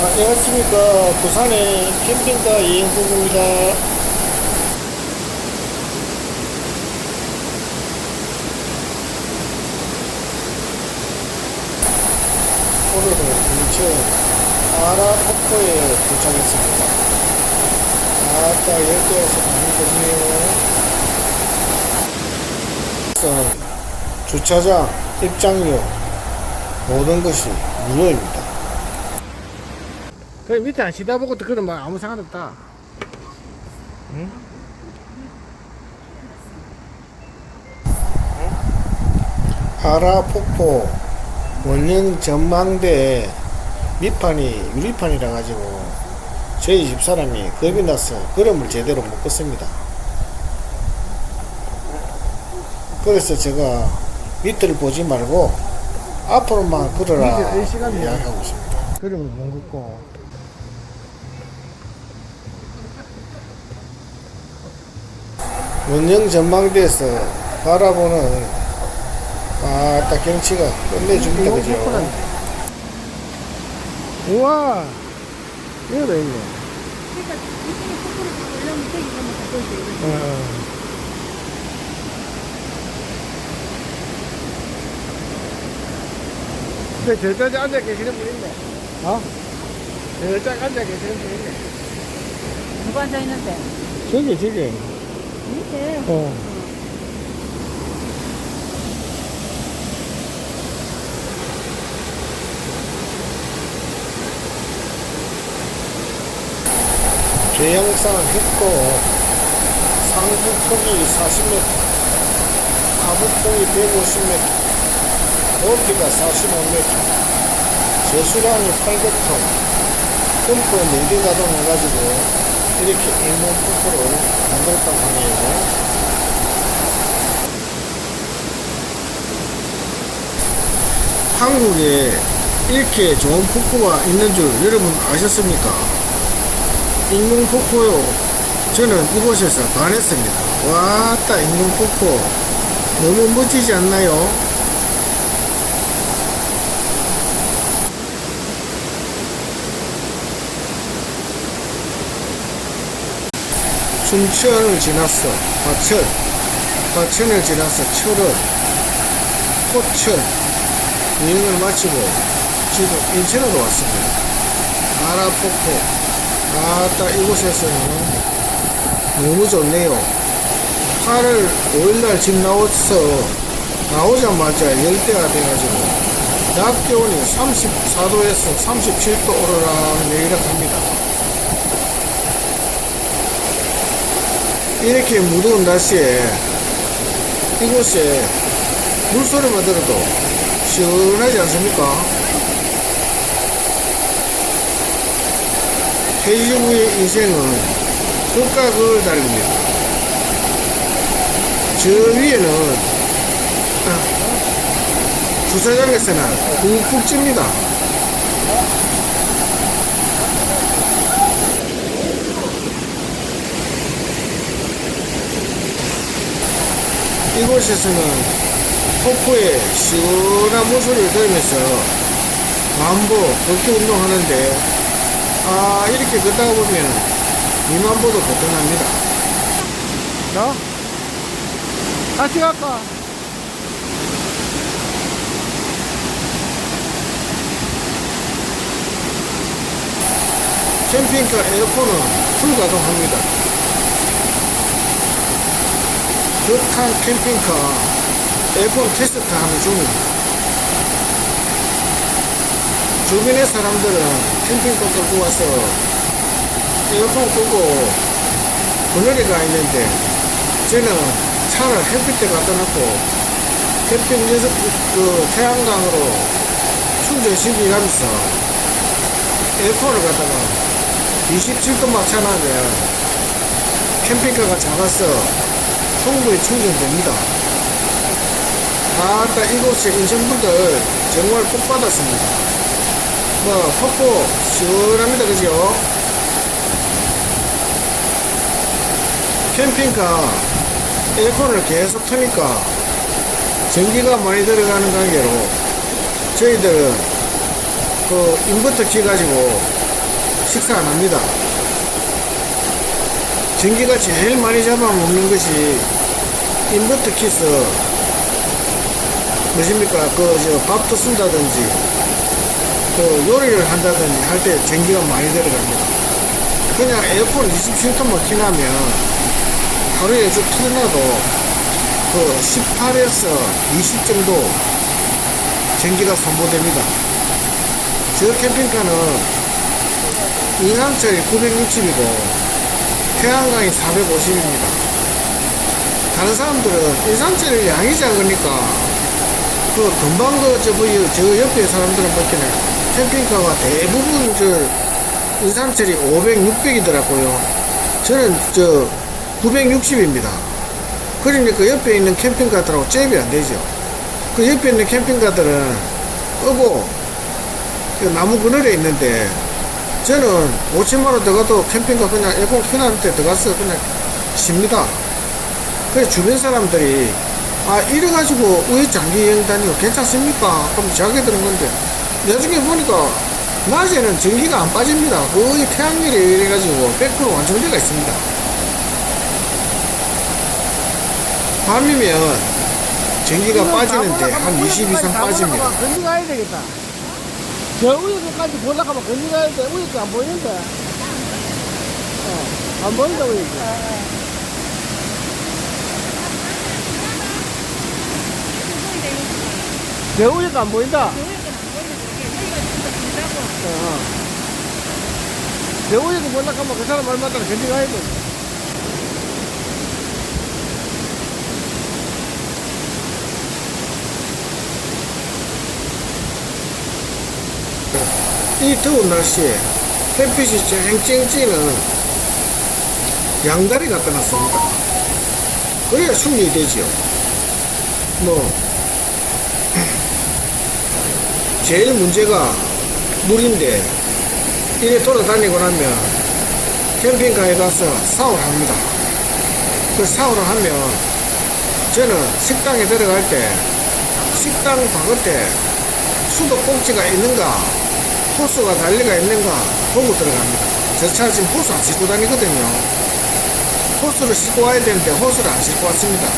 아, 안녕하십니까. 부산의 캠핑카 이행국입니다. 오늘은 인천 아라폭포에 도착했습니다. 아따, 열대에서 많이 좋네요. 주차장, 입장료, 모든 것이 무료입니다. 그 밑에 안 시다보고 그런 말 아무 상관없다. 응? 아라폭포 원령 전망대 밑판이 유리판이라 가지고 저희 집 사람이 겁이 나서 걸음을 제대로 못 걷습니다. 그래서 제가 밑을 보지 말고 앞으로만 걸어라 이야기하고 있습니다. 걸음을 못 걷고 원령 전망대에서 바라보는 아딱 경치가 끝내줍니다 그죠 우와 이거 왜 있네 그러니까 이쪽에 코코를 올려면 되기 전에 갖고 있어요. 어. 근데 저쪽에 앉아 계시는 분 있네 어? 저쪽에 앉아 계시는 분 있네 누구 앉아 있는데? 저기 저기 밑에. 어. 계양산 했고 상부 폭이 40m 하부 폭이 150m 높이가 45m 제수량이 800톤 펌프 4개 가동해가지고 이렇게 인공 폭포를 만들었단 말이에요 한국에 이렇게 좋은 폭포가 있는 줄 여러분 아셨습니까? 인공 폭포요. 저는 이곳에서 반했습니다. 와따 인공 폭포 너무 멋지지 않나요? 춘천을 지나서 과천, 과천을 지나서 철원, 포천. 여행을 마치고 지금 인천으로 왔습니다. 아라폭포. 아따 이곳에서는 너무 좋네요. 8월 5일날 집 나와서 나오자마자 열대가 돼가지고 낮 기온이 34도에서 37도 오르락 내리락 합니다 이렇게 무더운 날씨에 이곳에 물소리만 들어도 시원하지 않습니까? KGV의 인생은 극각을 달립니다. 저 위에는 아, 주차장에서는 푹푹 찝니다. 이곳에서는 폭포에 시원한 물소리를 들으면서 만보 걷기 운동하는데 아 이렇게 걷다가 보면 2만보도 거뜬합니다 나? 같이 갈까? 캠핑카 에어컨은 풀 가동합니다 극한 캠핑카 에어컨 테스트 하는 중입니다 주변의 사람들은 캠핑카 끌고 와서 에어컨 끄고 그늘에가 있는데 저는 차를 햇빛에 갖다 놓고 햇빛 녀석 그 태양광으로 충전시키면서 에어컨을 갖다가 27도 맞춰놓으면 캠핑카가 작아서 충분히 충전됩니다. 아따 이곳에 인천분들 정말 복 받았습니다. 뭐 폭포 시원합니다 그죠? 캠핑카 에어컨을 계속 트니까 전기가 많이 들어가는 관계로 저희들은 그 인버터 키 가지고 식사 안 합니다. 전기가 제일 많이 잡아먹는 것이 인버터 키스 무엇입니까? 그, 저, 밥도 쓴다든지, 그, 요리를 한다든지 할 때 전기가 많이 들어갑니다. 그냥 에어컨 27도만 켜놓으면 하루에 쭉 틀어놔도 그 18에서 20 정도 전기가 소모됩니다. 저 캠핑카는 인상철이 960이고 태양광이 450입니다. 다른 사람들은 인상철이 양이 작으니까 그 금방 그저 뭐저 옆에 사람들은 볼 때는 캠핑카가 대부분 저 인상철이 500, 600이더라고요. 저는 저 960입니다. 그러니까 옆에 있는 캠핑카들하고 잽이 안 되죠. 그 옆에 있는 캠핑카들은 끄고 그 나무 그늘에 있는데 저는 5천만 원 들어가도 캠핑카 그냥 에어컨 켜놨는데 들어가서 그냥 쉽니다. 그래서 주변 사람들이 아 이래가지고 왜 장기 여행 다니고 괜찮습니까? 그럼 자기들은 건데 나중에 보니까 낮에는 전기가 안 빠집니다. 거의 태양열에 이래가지고 100% 완성되어 있습니다. 밤이면 전기가 빠지는데 한 20 이상 빠집니다. 건디 가야 되겠다. 저 위에까지 보다가면 건디 가야 돼. 위에가 안 보이는데. 어, 안 보인다, 위 에. 저 위에가 안 보인다. 어, 어. 저 위에도 보다가면 그 사람 말마다 건디 가야 돼. 이 더운 날씨에 햇빛이 쨍쨍 찌는 양다리 갖다 놨습니다. 그래야 숙련이 되지요. 뭐, 제일 문제가 물인데, 이래 돌아다니고 나면 캠핑카에 가서 샤워를 합니다. 그 샤워를 하면 저는 식당에 들어갈 때 식당 바깥에 수도 꼭지가 있는가 호수가 달리가 있는가 보고 들어갑니다. 저 차 지금 호수 안 싣고 다니거든요. 호수를 싣고 와야 되는데 호수를 안 싣고 왔습니다.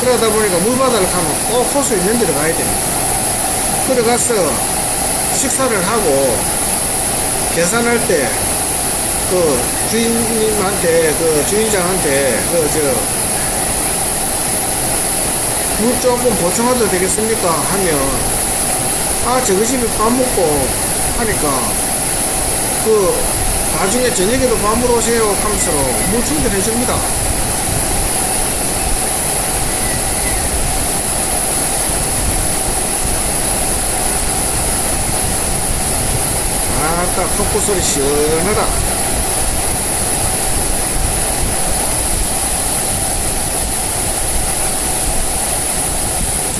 그러다 보니까 물바다를 가면 꼭 호수 있는 데로 가야 됩니다. 들어가서 식사를 하고 계산할 때 그 주인님한테 그 주인장한테 그 저 물 조금 보충해도 되겠습니까? 하면 아 저거 집에 밥 먹고 하니까 그 나중에 저녁에도 밥 먹으러 오세요 하면서 물 충전해 줍니다. 아따 콧구 소리 시원하다.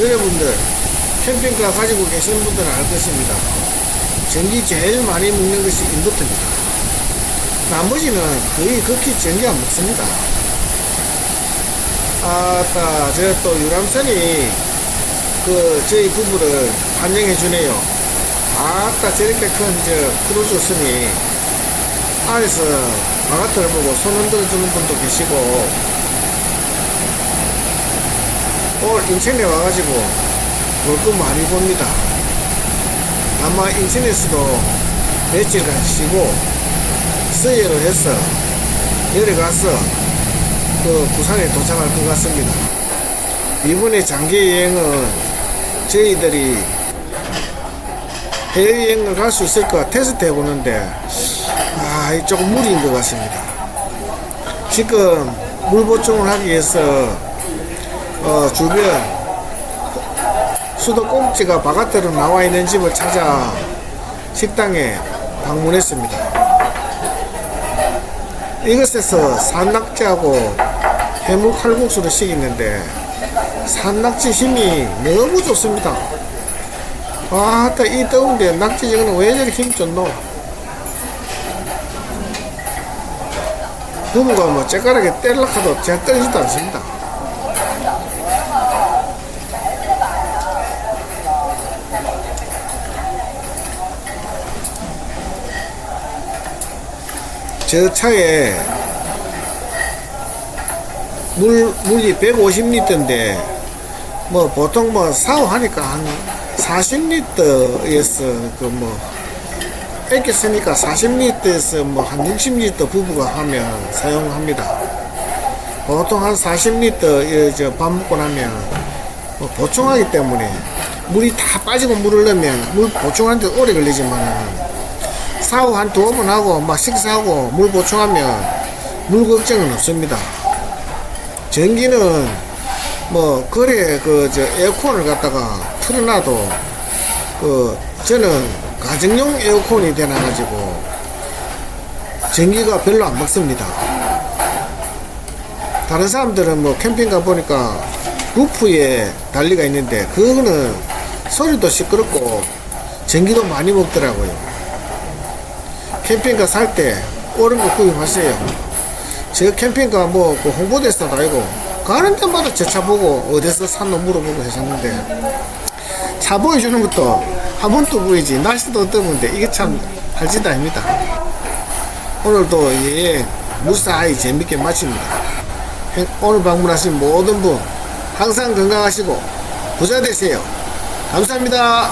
여러분들 캠핑카 가지고 계시는 분들은 알 것입니다. 전기 제일 많이 먹는 것이 인버터입니다. 나머지는 거의 극히 전기 안 먹습니다. 아따, 저또 유람선이 그 저희 부부를 환영해 주네요. 아따, 저렇게 큰 저 크루즈선이 안에서 바깥을 보고 손 흔들어 주는 분도 계시고 오늘 인천에 와가지고 볼거 많이 봅니다. 아마 인천에서도 며칠간 쉬고 서해로 해서 내려가서 그 부산에 도착할 것 같습니다. 이번에 장기 여행은 저희들이 해외여행을 갈 수 있을까 테스트 해 보는데 아, 이 조금 무리인 것 같습니다. 지금 물 보충을 하기 위해서 어, 주변 수도꼭지가 바깥으로 나와 있는 집을 찾아 식당에 방문했습니다. 이것에서 산낙지하고 해물 칼국수를 시켰는데 산낙지 힘이 너무 좋습니다. 와, 따이 더운데 낙지 저거는 왜 저렇게 힘 좋노? 부부가 뭐 째깔하게 뗄락하도 제가 떨리지도 않습니다. 저 차에 물, 물이 150리터인데, 뭐, 보통 뭐, 사오하니까 한 40리터에서, 그 뭐, 뺏겨 쓰니까 40리터에서 뭐, 한 60리터 부부가 하면 사용합니다. 보통 한 40리터, 저, 밥 먹고 나면, 뭐 보충하기 때문에, 물이 다 빠지고 물을 넣으면, 물 보충하는데 오래 걸리지만, 사후 한 두어 번 하고 막 식사하고 물 보충하면 물 걱정은 없습니다. 전기는 뭐 거래 그저 에어컨을 갖다가 틀어놔도 그 저는 가정용 에어컨이 되나 가지고 전기가 별로 안 먹습니다. 다른 사람들은 뭐 캠핑 가 보니까 루프에 달리가 있는데 그거는 소리도 시끄럽고 전기도 많이 먹더라고요. 캠핑카 살 때 옳은 거 구입하세요. 제가 캠핑카 뭐 그 홍보대사도 아니고 가는 데마다 제 차 보고 어디서 샀노 물어보고 하셨는데 차 보여주는 것도 한 번도 보이지 날씨도 더운데 이게 참 할짓 아닙니다. 오늘도 예 무사히 재밌게 마칩니다. 행- 오늘 방문하신 모든 분 항상 건강하시고 부자 되세요. 감사합니다.